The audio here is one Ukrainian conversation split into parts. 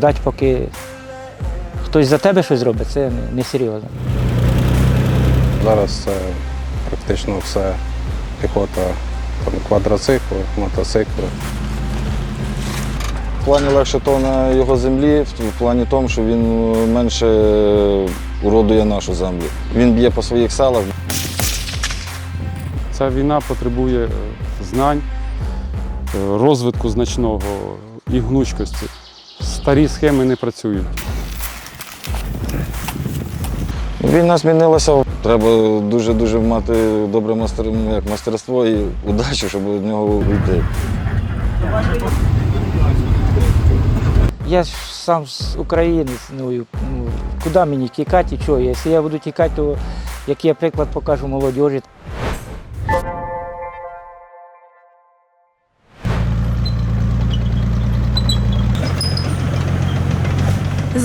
ждати, поки хтось за тебе щось зробить, це не- несерйозно. Зараз це практично все піхота, там квадроцикли, мотоцикли. В плані легше то на його землі, в плані тому, що він е, менше уродує нашу землю. Він б'є по своїх селах. Ця війна потребує е, знань, е, розвитку значного і гнучкості. Старі схеми не працюють. Війна змінилася. Треба дуже-дуже мати добре мастер, як мастерство і удачу, щоб від нього уйти. Я ж сам з українець, ну, ну куди мені тікати і чого? Якщо я буду тікати, то як я приклад покажу молодіжі.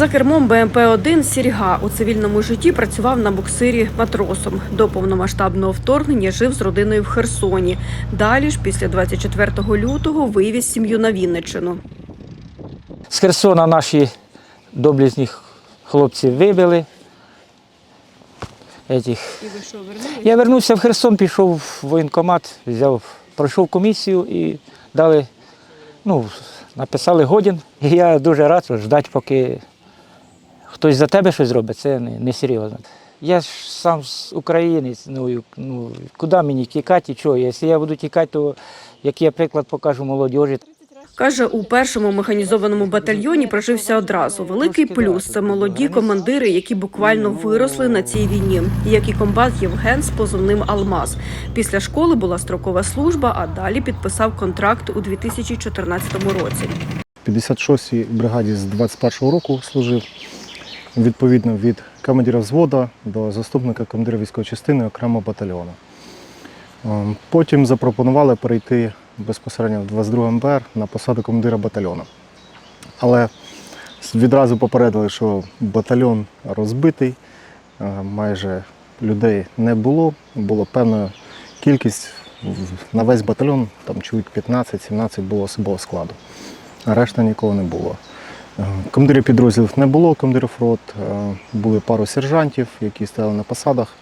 За кермом БМП-1 Сірга у цивільному житті працював на буксирі матросом. До повномасштабного вторгнення жив з родиною в Херсоні. Далі ж, після 24 лютого, вивіз сім'ю на Вінниччину. З Херсона наші доблесні хлопці вибили. Этих. Я вернувся в Херсон, пішов в воєнкомат, взяв, пройшов комісію і дали, ну, написали годін. І я дуже рад що ждати, поки хтось за тебе щось зробить, це не, не серйозно. Я ж сам з українець, ну, ну куди мені тікати і чого? Якщо я буду тікати, то як я приклад покажу молодіжі. Каже, у першому механізованому батальйоні прожився одразу. Великий плюс це молоді командири, які буквально виросли на цій війні, як і комбат Євген з позивним Алмаз. Після школи була строкова служба, а далі підписав контракт у 2014 році. 56-й бригаді з 21-го року служив. Відповідно від командира взводу до заступника командира військової частини окремого батальйону. Ем, Потім запропонували перейти безпосередньо в 22 МБР на посаду командира батальйону. Але відразу попередили, що батальйон розбитий, е, майже людей не було. Була певна кількість на весь батальйон, там чоловік 15-17 було особового складу а решта нікого не було. Е, Командирів підрозділів не було, командирів рот, е, були пару сержантів, які стояли на посадах.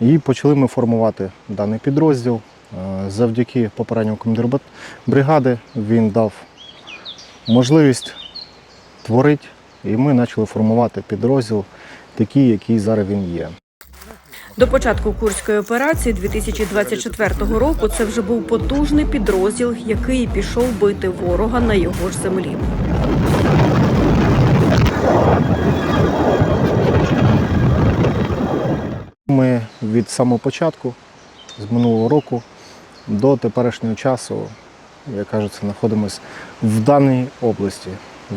І почали ми формувати даний підрозділ. Е, Завдяки попередньому командиру бригади він дав можливість творити, і ми почали формувати підрозділ такий, який зараз він є. До початку курської операції 2024 року це вже був потужний підрозділ, який пішов бити ворога на його ж землі. Ми від самого початку, з минулого року до теперішнього часу, як кажуть, знаходимося в даній області,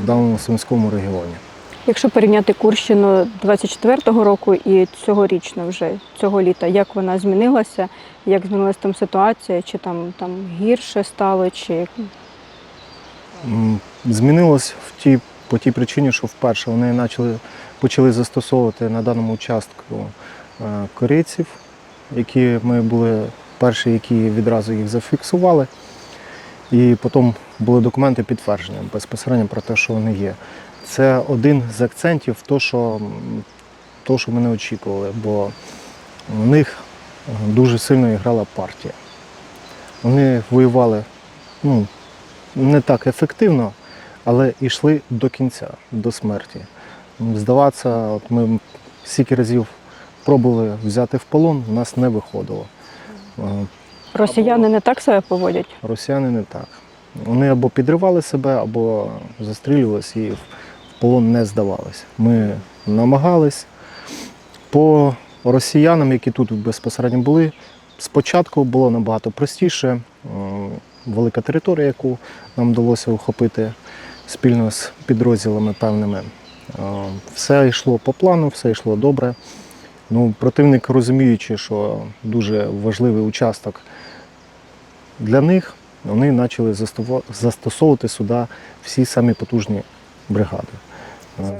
в даному Сумському регіоні. Якщо порівняти Курщину 24-го року і цьогорічно вже цього літа, як вона змінилася, як змінилася там ситуація, чи там, там гірше стало, чи Змінилось в ті, по тій причині, що вперше вони почали, почали застосовувати на даному участку корейців, які ми були перші, які відразу їх зафіксували. І потім були документи підтвердження безпосередньо про те, що вони є. Це один з акцентів, то, що, то, що ми не очікували, бо у них дуже сильно грала партія. Вони воювали ну, не так ефективно, але йшли до кінця, до смерті. Здаватися, от ми стільки разів пробували взяти в полон, у нас не виходило. Е, росіяни не так себе поводять? Росіяни не так. Вони або підривали себе, або застрілювалися і в полон не здавалися. Ми намагались. По росіянам, які тут безпосередньо були, спочатку було набагато простіше. Е, Велика територія, яку нам вдалося охопити спільно з підрозділами певними. Е, Все йшло по плану, все йшло добре. Ну, противник, розуміючи, що дуже важливий участок для них вони почали застосовувати сюди всі самі потужні бригади.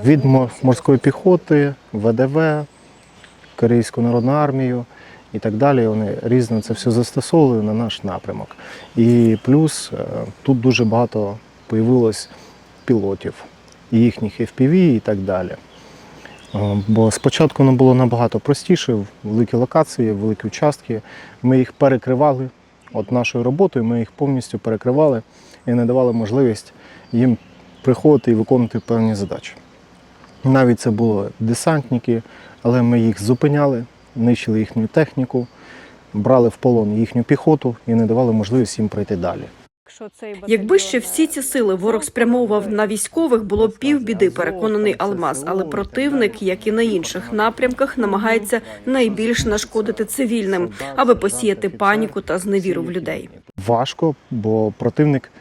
Від морської піхоти, ВДВ, Корейську народну армію і так далі. Вони різно це все застосовували на наш напрямок. І плюс е, тут дуже багато появилось пілотів, їхніх FPV і так далі. Е, Бо спочатку воно було набагато простіше, великі локації, великі участки. Ми їх перекривали. От нашою роботою ми їх повністю перекривали і не давали можливість їм приходити і виконувати певні задачі. Навіть це були десантники, але ми їх зупиняли, нищили їхню техніку, брали в полон їхню піхоту і не давали можливість їм пройти далі. Якби ще всі ці сили ворог спрямовував на військових, було б півбіди, переконаний Алмаз. Але противник, як і на інших напрямках, намагається найбільш нашкодити цивільним, аби посіяти паніку та зневіру в людей. Важко, бо противник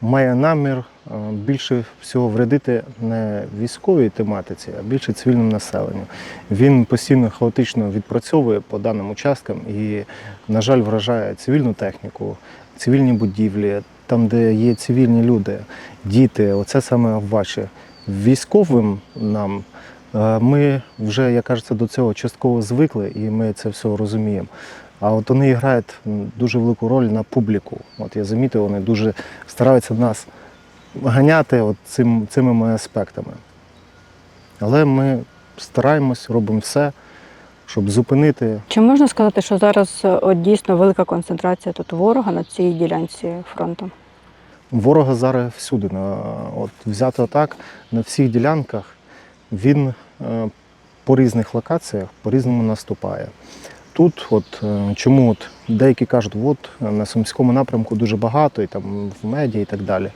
має намір е, більше всього вредити не військовій тематиці, а більше цивільному населенню. Він постійно хаотично відпрацьовує по даним участкам і, на жаль, вражає цивільну техніку, цивільні будівлі, там, де є цивільні люди, діти. Оце саме важче. Військовим нам е, ми вже, як кажеться, до цього частково звикли, і ми це все розуміємо. А от вони грають дуже велику роль на публіку. От я замітив, вони дуже стараються нас ганяти от цим, цими аспектами. Але ми стараємось, робимо все, щоб зупинити Чи можна сказати, що зараз е, от дійсно велика концентрація тут ворога на цій ділянці фронту? ворога зараз всюди. От взяти так, на всіх ділянках він е, по різних локаціях по-різному наступає. Тут, от е, чому от деякі кажуть, от на Сумському напрямку дуже багато, і там в медіа і так далі.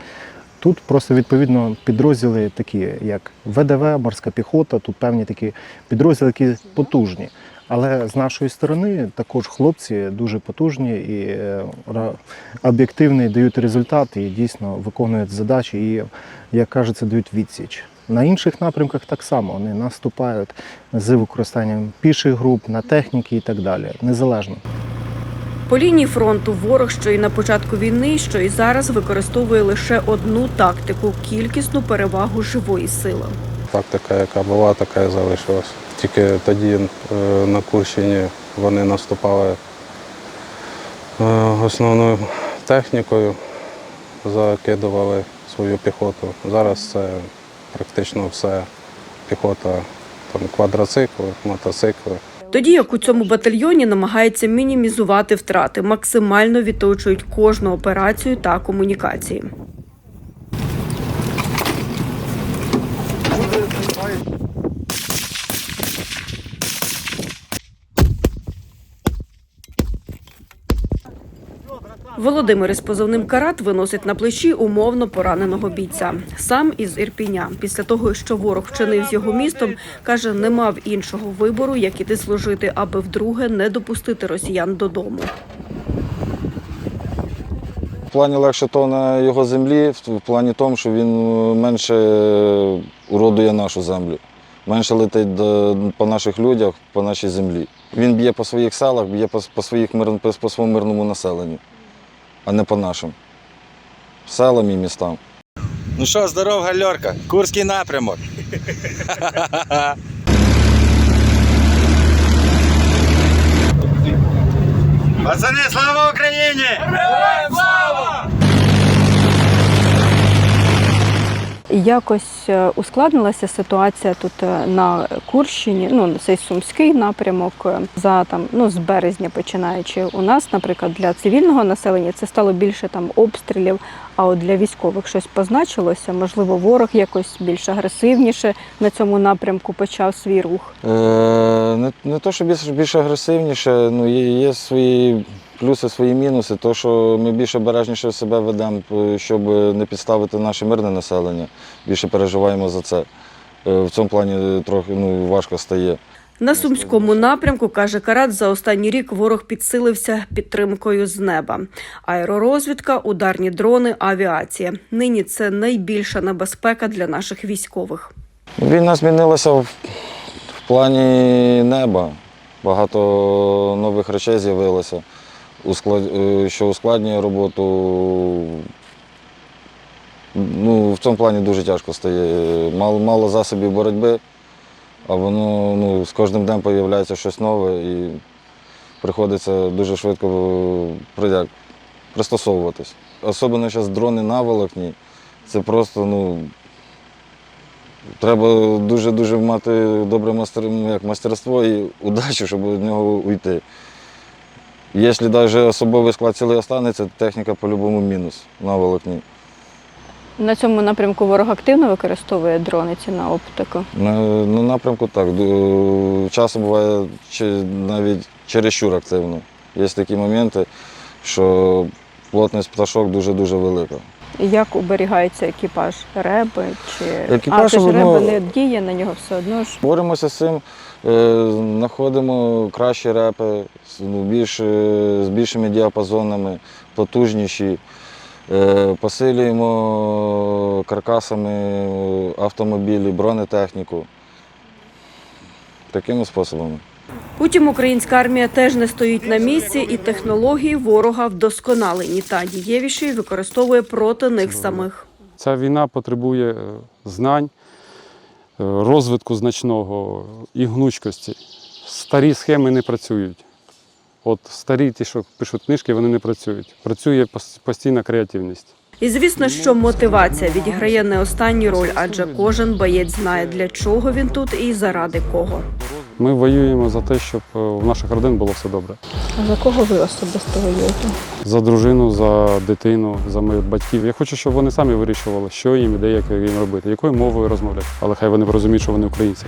Тут просто відповідно підрозділи такі, як ВДВ, морська піхота, тут певні такі підрозділи, які потужні. Але з нашої сторони також хлопці дуже потужні і е, об'єктивний дають результат і дійсно виконують задачі і, як кажеться, дають відсіч. На інших напрямках так само вони наступають з використанням піших груп, на техніки і так далі. Незалежно. По лінії фронту ворог, що і на початку війни, що і зараз використовує лише одну тактику кількісну перевагу живої сили. Тактика, яка була, така і залишилась. Тільки тоді е, на Курщині вони наступали е, основною технікою, закидували свою піхоту. Зараз це практично все піхота, там квадроцикли, мотоцикли. Тоді як у цьому батальйоні намагається мінімізувати втрати, максимально відточують кожну операцію та комунікації. Володимир із позивним карат виносить на плечі умовно пораненого бійця. Сам із Ірпіня. Після того, що ворог вчинив з його містом, каже, не мав іншого вибору, як іти служити, аби вдруге не допустити росіян додому. В плані легше то на його землі, в плані тому, що він е, менше уродує нашу землю, менше летить до, по наших людях, по нашій землі. Він б'є по своїх селах, б'є по, по, своїх по своєму мирному населенню, а не по нашим селам і містам. Ну що, здоров, гальорка, Курський напрямок. Пацани, слава Україні! Якось е, ускладнилася ситуація тут е, на Курщині, ну цей сумський напрямок е, за там ну з березня починаючи. У нас, наприклад, для цивільного населення це стало більше там обстрілів. А от для військових щось позначилося. Можливо, ворог якось більш агресивніше на цьому напрямку почав свій рух. Е, не, не то, що більш, більш агресивніше, ну є, є свої плюси, свої мінуси. То, що ми більш обережніше себе ведемо, е, щоб не підставити наше мирне населення. Більше переживаємо за це. Е, в цьому плані трохи ну, важко стає. На сумському напрямку каже Карат, за останній рік ворог підсилився підтримкою з неба. Аеророзвідка, ударні дрони, авіація. Нині це найбільша небезпека для наших військових. Війна змінилася в, в плані неба. Багато нових речей з'явилося, е, що ускладнює роботу. Ну, в цьому плані дуже тяжко стає. Мало, мало засобів боротьби, а воно ну, з кожним днем з'являється щось нове і приходиться дуже швидко як, пристосовуватись. Особливо зараз дрони на волокні. Це просто ну, Треба дуже-дуже мати добре мастер, ну, як, мастерство і удачу, щоб від нього уйти. Якщо навіть особовий склад цілий останеться, техніка по-любому мінус на волокні. На цьому напрямку ворог активно використовує дрони ці на оптику. На, на напрямку так. Часом буває навіть чересчур активно. Є такі моменти, що плотність пташок дуже-дуже велика. Як уберігається екіпаж? Реби чи Екіпаж, а, ж ну, реби не діє на нього все одно ж. Боремося з цим, е, знаходимо кращі репи з, ну, більш, е, з більшими діапазонами, потужніші. Е, Посилюємо каркасами автомобілі, бронетехніку. Такими способами. Утім, українська армія теж не стоїть на місці, і технології ворога вдосконалені та дієвіші використовує проти них самих. Ця війна потребує е, знань, е, розвитку значного і гнучкості. Старі схеми не працюють. От старі, ті, що пишуть книжки, вони не працюють. Працює постійна креативність. І звісно, що мотивація відіграє не останню роль, адже кожен боєць знає, для чого він тут і заради кого. Ми воюємо за те, щоб е, в наших родин було все добре. А за кого ви особисто воюєте? За дружину, за дитину, за моїх батьків. Я хочу, щоб вони самі вирішували, що їм і де як їм робити, якою мовою розмовляти. Але хай вони розуміють, що вони українці.